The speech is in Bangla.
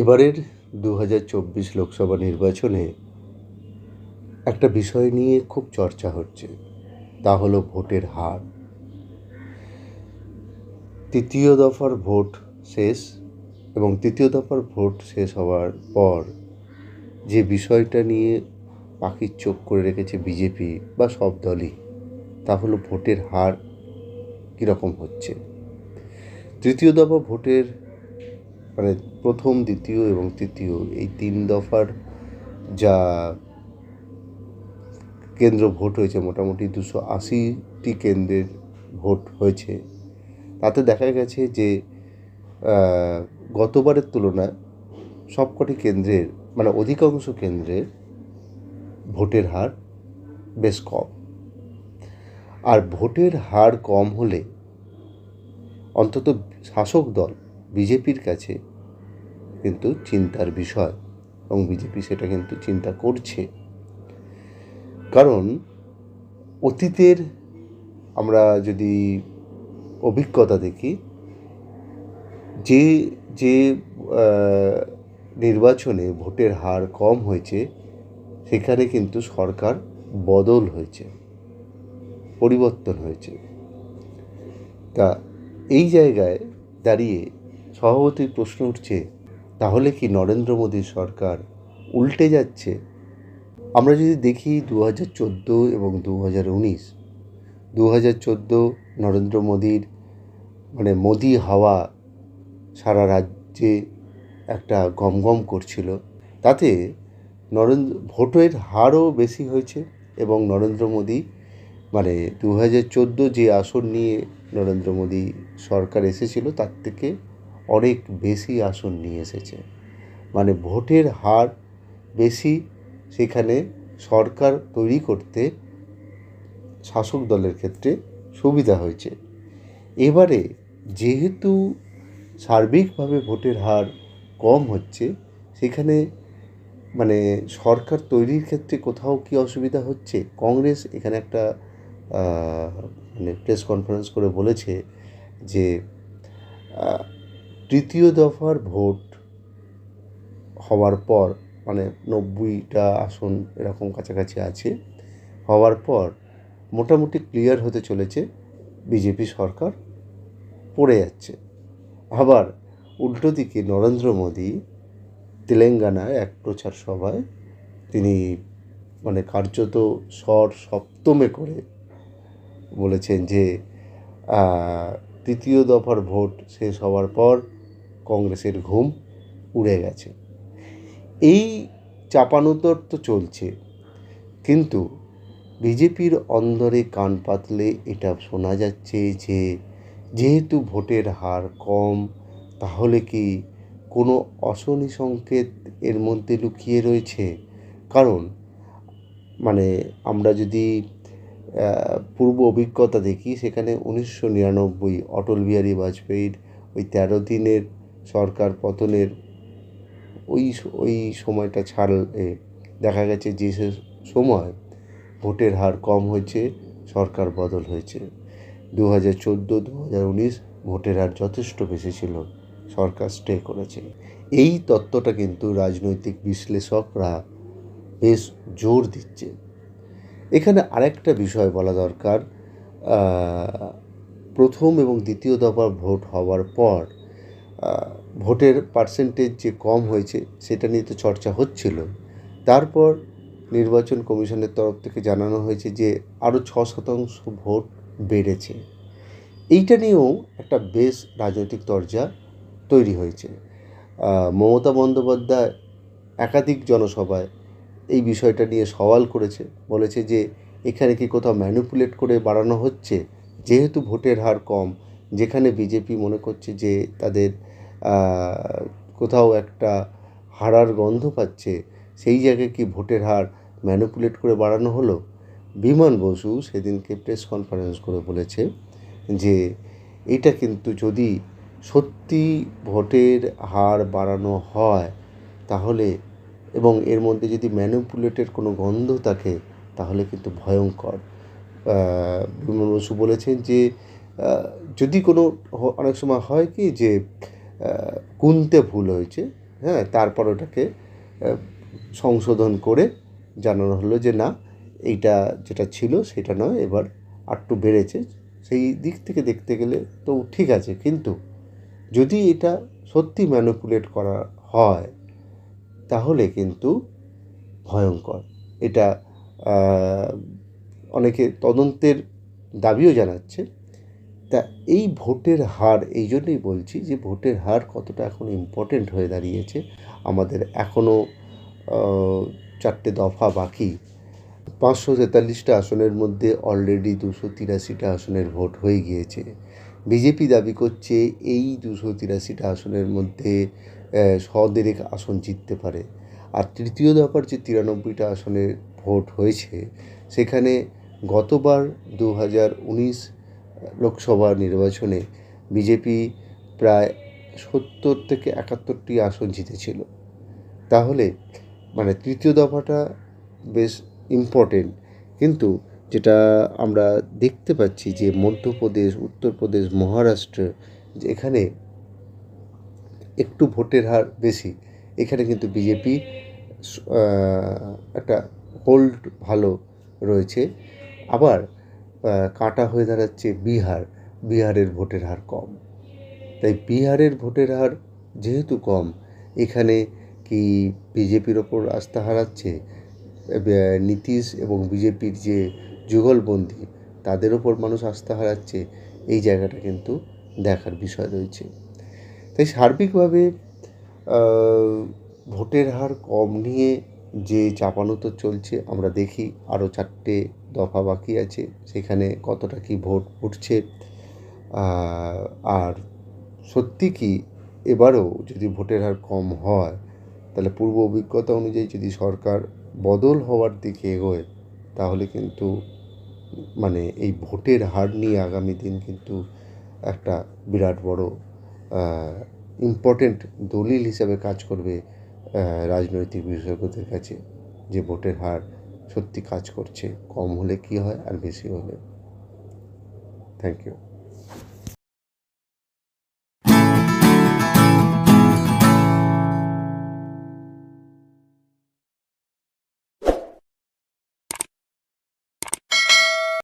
এবারের দু হাজার চব্বিশ লোকসভা নির্বাচনে একটা বিষয় নিয়ে খুব চর্চা হচ্ছে, তা হলো ভোটের হার। তৃতীয় দফার ভোট শেষ এবং তৃতীয় দফার ভোট শেষ হওয়ার পর যে বিষয়টা নিয়ে পাখির চোখ করে রেখেছে বিজেপি বা সব দলই, তা হলো ভোটের হার কীরকম হচ্ছে। তৃতীয় দফা ভোটের মানে প্রথম, দ্বিতীয় এবং তৃতীয় এই তিন দফার যা কেন্দ্র ভোট হয়েছে, মোটামুটি দুশো আশিটি কেন্দ্রের ভোট হয়েছে। তাতে দেখা গেছে যে গতবারের তুলনায় সবকটি কেন্দ্রের মানে অধিকাংশ কেন্দ্রের ভোটের হার বেশ কম। আর ভোটের হার কম হলে অন্তত শাসক দল বিজেপির কাছে কিন্তু চিন্তার বিষয় এবং বিজেপি সেটা কিন্তু চিন্তা করছে। কারণ অতীতের আমরা যদি অভিজ্ঞতা দেখি, যে যে নির্বাচনে ভোটের হার কম হয়েছে, সেখানে কিন্তু সরকার বদল হয়েছে, পরিবর্তন হয়েছে। তা এই জায়গায় দাঁড়িয়ে সভাপতির প্রশ্ন উঠছে, তাহলে কি নরেন্দ্র মোদীর সরকার উল্টে যাচ্ছে? আমরা যদি দেখি দু হাজার চোদ্দ এবং দু হাজার উনিশ দু হাজার চোদ্দ নরেন্দ্র মোদীর মানে মোদি হাওয়া সারা রাজ্যে একটা গমগম করছিল। তাতে নরেন্দ্র, ভোটের হারও বেশি হয়েছে এবং নরেন্দ্র মোদী মানে দু হাজার চোদ্দ যে আসন নিয়ে নরেন্দ্র মোদী সরকার এসেছিল, তার থেকে অনেক বেশি আসন নিয়ে এসেছে। মানে ভোটের হার বেশি সেখানে সরকার তৈরি করতে শাসক দলের ক্ষেত্রে সুবিধা হয়েছে। এবারে যেহেতু সার্বিকভাবে ভোটের হার কম হচ্ছে, সেখানে মানে সরকার তৈরির ক্ষেত্রে কোথাও কি অসুবিধা হচ্ছে? কংগ্রেস এখানে একটা মানে প্রেস কনফারেন্স করে বলেছে যে তৃতীয় দফার ভোট হওয়ার পর মানে নব্বইটা আসন এরকম কাছাকাছি আছে, হওয়ার পর মোটামুটি ক্লিয়ার হতে চলেছে, বিজেপি সরকার পড়ে যাচ্ছে। আবার উল্টো দিকে নরেন্দ্র মোদী তেলেঙ্গানায় এক প্রচার সভায় তিনি মানে কার্যত স্বর সপ্তমে করে বলেছেন যে তৃতীয় দফার ভোট শেষ হওয়ার পর কংগ্রেসের ঘুম উড়ে গেছে। এই চাপানোতর তো চলছে, কিন্তু বিজেপির অন্দরে কান পাতলে এটা শোনা যাচ্ছে যে, যেহেতু ভোটের হার কম, তাহলে কি কোনো অশনি সংকেত এর মধ্যে লুকিয়ে রয়েছে? কারণ মানে আমরা যদি পূর্ব অভিজ্ঞতা দেখি, সেখানে উনিশশো নিরানব্বই অটল বিহারী বাজপেয়ীর ওই তেরো দিনের সরকার পতনের ওই ওই সময়টা ছাড়লে দেখা গেছে যে সময় ভোটের হার কম হয়েছে, সরকার বদল হয়েছে। দু হাজার চোদ্দ দু হাজার উনিশ ভোটের হার যথেষ্ট বেশি ছিল, সরকার স্টে করেছে। এই তত্ত্বটা কিন্তু রাজনৈতিক বিশ্লেষকরা বেশ জোর দিচ্ছে। এখানে আরেকটা বিষয় বলা দরকার প্রথম এবং দ্বিতীয় দফা ভোট হওয়ার পর ভোটের পার্সেন্টেজ যে কম হয়েছে, সেটা নিয়ে তো চর্চা হচ্ছিল। তারপর নির্বাচন কমিশনের তরফ থেকে জানানো হয়েছে যে আরও ছ শতাংশ ভোট বেড়েছে। এইটা নিয়েও একটা বেশ রাজনৈতিক তরজা তৈরি হয়েছে। মমতা বন্দ্যোপাধ্যায় একাধিক জনসভায় এই বিষয়টা নিয়ে সওয়াল করেছে। বলেছে যে, এখানে কি কোথাও ম্যানিপুলেট করে বাড়ানো হচ্ছে? যেহেতু ভোটের হার কম, যেখানে বিজেপি মনে করছে যে, তাদের কোথাও একটা হারার গন্ধ পাচ্ছে, সেই জায়গায় কি ভোটের হার ম্যানিপুলেট করে বাড়ানো হলো? বিমান বসু সেদিনকে প্রেস কনফারেন্স করে বলেছে যে, এটা কিন্তু যদি সত্যি ভোটের হার বাড়ানো হয়, তাহলে এবং এর মধ্যে যদি ম্যানিপুলেটের কোনো গন্ধ থাকে, তাহলে কিন্তু ভয়ঙ্কর। বিমান বসু বলেছেন যে যদি কোনো অনেক সময় হয় কি যে গুনতে ভুল হয়েছে হ্যাঁ তারপর ওটাকে সংশোধন করে জানানো হলো যে না, এইটা যেটা ছিল সেটা নয়, এবার আরটু বেড়েছে। সেই দিক থেকে দেখতে গেলে তো ঠিক আছে, কিন্তু যদি এটা সত্যি ম্যানিপুলেট করা হয়, তাহলে কিন্তু ভয়ঙ্কর। এটা অনেকে তদন্তের দাবিও জানাচ্ছে তা এই ভোটের হার, এই জন্যই বলছি যে ভোটের হার কতটা এখন ইম্পর্টেন্ট হয়ে দাঁড়িয়েছে। আমাদের এখনও চারটে দফা বাকি। পাঁচশো তেতাল্লিশটা আসনের মধ্যে অলরেডি দুশো তিরাশিটা আসনের ভোট হয়ে গিয়েছে। বিজেপি দাবি করছে এই দুশো তিরাশিটা আসনের মধ্যে শদেরেক আসন জিততে পারে। আর তৃতীয় দফার যে তিরানব্বইটা আসনের ভোট হয়েছে, সেখানে গতবার দু হাজার উনিশ লোকসভা নির্বাচনে বিজেপি প্রায় সত্তর থেকে একাত্তরটি আসন জিতেছিল। তাহলে মানে তৃতীয় দফাটা বেশ ইম্পর্টেন্ট কিন্তু যেটা আমরা দেখতে পাচ্ছি যে মধ্যপ্রদেশ, উত্তরপ্রদেশ, মহারাষ্ট্র এখানে একটু ভোটের হার বেশি, এখানে কিন্তু বিজেপি একটা হোল্ড ভালো রয়েছে। আবার কাটা হয়ে দাঁড়াচ্ছে বিহার। বিহারের ভোটের হার কম। তাই বিহারের ভোটের হার যেহেতু কম, এখানে কি বিজেপির ওপর আস্থা হারাচ্ছে? নীতিশ এবং বিজেপির যে যুগলবন্দি, তাদের ওপর মানুষ আস্থা হারাচ্ছে, এই জায়গাটা কিন্তু দেখার বিষয় রয়েছে। তাই সার্বিকভাবে ভোটের হার কম নিয়ে যে চাপানো তো চলছে, আমরা দেখি আরও চারটে দফা বাকি আছে, সেখানে কতটা কি ভোট উঠছে। আর সত্যি কি এবারও যদি ভোটের হার কম হয়, তাহলে পূর্ব অভিজ্ঞতা অনুযায়ী যদি সরকার বদল হওয়ার দিকে এগোয়, তাহলে কিন্তু মানে এই ভোটের হার নিয়ে আগামী দিন কিন্তু একটা বিরাট বড় ইম্পর্টেন্ট দলিল হিসাবে কাজ করবে রাজনৈতিক বিশেষজ্ঞদের কাছে যে ভোটের হার সত্যি কাজ করছে, কম হলে কি হয় আর বেশি হলে? Thank you